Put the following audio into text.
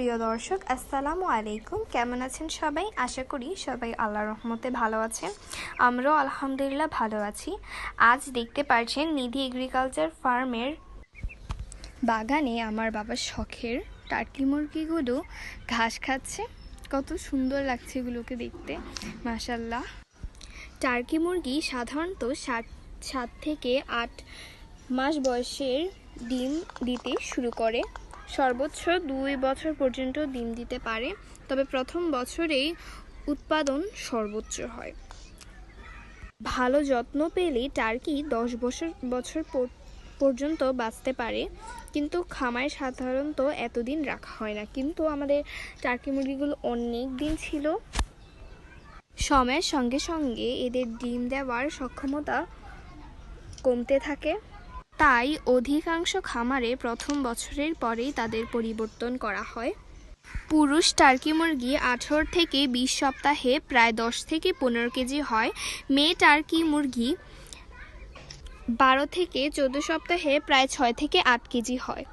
প্রিয় দর্শক, আসসালামু আলাইকুম। কেমন আছেন সবাই? আশা করি সবাই আল্লাহ রহমতে ভালো আছেন। আমরাও আলহামদুলিল্লাহ ভালো আছি। আজ দেখতে পাচ্ছেন নিধি এগ্রিকালচার ফার্মের বাগানে আমার বাবার শখের টার্কি মুরগিগুলো ঘাস খাচ্ছে। কত সুন্দর লাগছে এগুলোকে দেখতে। মাশাল্লাহ টার্কি মুরগি সাধারণত সাত সাত থেকে আট মাস বয়সের ডিম দিতে শুরু করে। সর্বোচ্চ দুই বছর পর্যন্ত ডিম দিতে পারে, তবে প্রথম বছরেই উৎপাদন সর্বোচ্চ হয়। ভালো যত্ন পেলে টার্কি দশ বছর বছর পর- পর্যন্ত বাঁচতে পারে, কিন্তু খামায় সাধারণত এতদিন রাখা হয় না। কিন্তু আমাদের টার্কি মুরগিগুলো অনেক দিন ছিল। সময়ের সঙ্গে সঙ্গে এদের ডিম দেওয়ার সক্ষমতা কমতে থাকে। তাই অধিকাংশ খামারে প্রথম বছরের পরেই তাদের পরিবর্তন করা হয়। পুরুষ টার্কি মুরগি আঠেরো থেকে বিশ সপ্তাহে প্রায় দশ থেকে পনেরো কেজি হয়। মেয়ে টার্কি মুরগি বারো থেকে চোদ্দ সপ্তাহে প্রায় ছয় থেকে আট কেজি হয়।